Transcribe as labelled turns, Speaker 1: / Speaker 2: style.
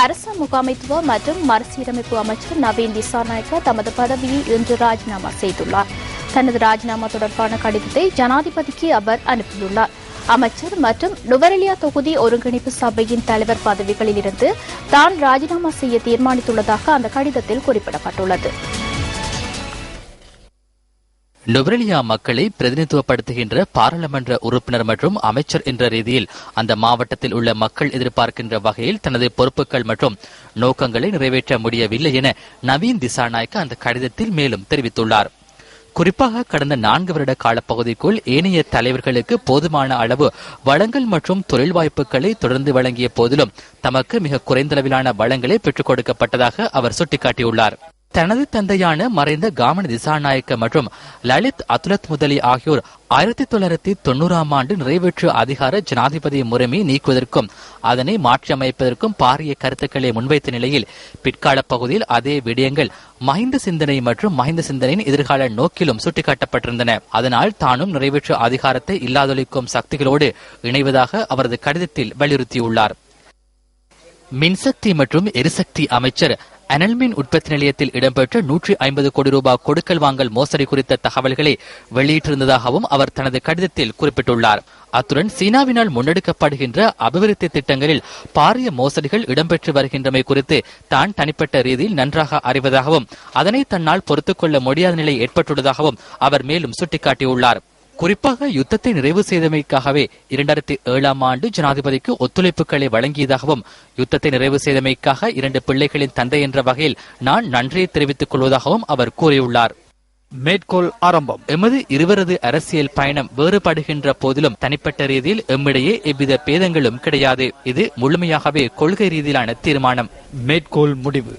Speaker 1: அரச முகாமைத்துவ மற்றும் மறுசீரமைப்பு அமைச்சர் நவீன் திசாநாயக்க தமது பதவியை இன்று ராஜினாமா செய்துள்ளார். தனது ராஜினாமா தொடர்பான கடிதத்தை ஜனாதிபதிக்கு அவர் அனுப்பியுள்ளார். அமைச்சர் மற்றும் நுவரெலியா தொகுதி ஒருங்கிணைப்பு சபையின் தலைவர் பதவிகளிலிருந்து தான் ராஜினாமா செய்ய தீர்மானித்துள்ளதாக அந்த கடிதத்தில் குறிப்பிடப்பட்டுள்ளது.
Speaker 2: நுவரெலியா மக்களை பிரதிநிதித்துவப்படுத்துகின்ற பாராளுமன்ற உறுப்பினர் மற்றும் அமைச்சர் என்ற ரீதியில் அந்த மாவட்டத்தில் உள்ள மக்கள் எதிர்பார்க்கின்ற வகையில் தனது பொறுப்புகள் மற்றும் நோக்கங்களை நிறைவேற்ற முடியவில்லை என நவீன் திசாநாயக்க அந்த கடிதத்தில் மேலும் தெரிவித்துள்ளார். குறிப்பாக கடந்த நான்கு வருட காலப்பகுதிக்குள் ஏனைய தலைவர்களுக்கு போதுமான அளவு வளங்கள் மற்றும் தொழில் வாய்ப்புகளை தொடர்ந்து வழங்கிய போதிலும் தமக்கு மிக குறைந்த அளவிலான வளங்களே பெற்றுக் கொடுக்கப்பட்டதாக அவர் சுட்டிக்காட்டியுள்ளார். தனது தந்தையான மறைந்த காமன் திசாநாயக்க மற்றும் லலித் அதுலத் முதலி ஆகியோர் ஆயிரத்தி தொள்ளாயிரத்தி தொண்ணூறாம் ஆண்டு நிறைவேற்று அதிகார ஜனாதிபதி முறைமையை நீக்குவதற்கும் அதனை மாற்றியமைப்பதற்கும் பாரிய கருத்துக்களை முன்வைத்த நிலையில் பிற்கால பகுதியில் அதே விடயங்கள் மஹிந்த சிந்தனை மற்றும் மஹிந்த சிந்தனையின் எதிர்கால நோக்கிலும் சுட்டிக்காட்டப்பட்டிருந்தன. அதனால் தானும் நிறைவேற்று அதிகாரத்தை இல்லாதொழிக்கும் சக்திகளோடு இணைவதாக அவரது கடிதத்தில் வலியுறுத்தியுள்ளார். மின்சக்தி மற்றும் எரிசக்தி அமைச்சர் அனல்மின் உற்பத்தி நிலையத்தில் இடம்பெற்ற நூற்றி ஐம்பது கோடி ரூபாய் கொடுக்கல் வாங்கல் மோசடி குறித்த தகவல்களை வெளியிட்டிருந்ததாகவும் அவர் தனது கடிதத்தில் குறிப்பிட்டுள்ளார். அத்துடன் சீனாவினால் முன்னெடுக்கப்படுகின்ற அபிவிருத்தி திட்டங்களில் பாரிய மோசடிகள் இடம்பெற்று வருகின்றமை குறித்து தான் தனிப்பட்ட ரீதியில் நன்றாக அறிவதாகவும் அதனை தன்னால் பொறுத்துக்கொள்ள முடியாத நிலை ஏற்பட்டுள்ளதாகவும் அவர் மேலும் சுட்டிக்காட்டியுள்ளார். குறிப்பாக யுத்தத்தை நிறைவு செய்தமைக்காகவே இரண்டாயிரத்தி ஏழாம் ஆண்டு ஜனாதிபதிக்கு ஒத்துழைப்புகளை வழங்கியதாகவும் யுத்தத்தை நிறைவு செய்தமைக்காக இரண்டு பிள்ளைகளின் தந்தை என்ற வகையில் நான் நன்றியை தெரிவித்துக் கொள்வதாகவும் அவர் கூறியுள்ளார்.
Speaker 3: மேற்கோள் ஆரம்பம்.
Speaker 2: எமது இருவரது அரசியல் பயணம் வேறுபடுகின்ற போதிலும் தனிப்பட்ட ரீதியில் எம்மிடையே எவ்வித பேதங்களும் கிடையாது. இது முழுமையாகவே கொள்கை ரீதியிலான தீர்மானம்.
Speaker 3: மேற்கோள் முடிவு.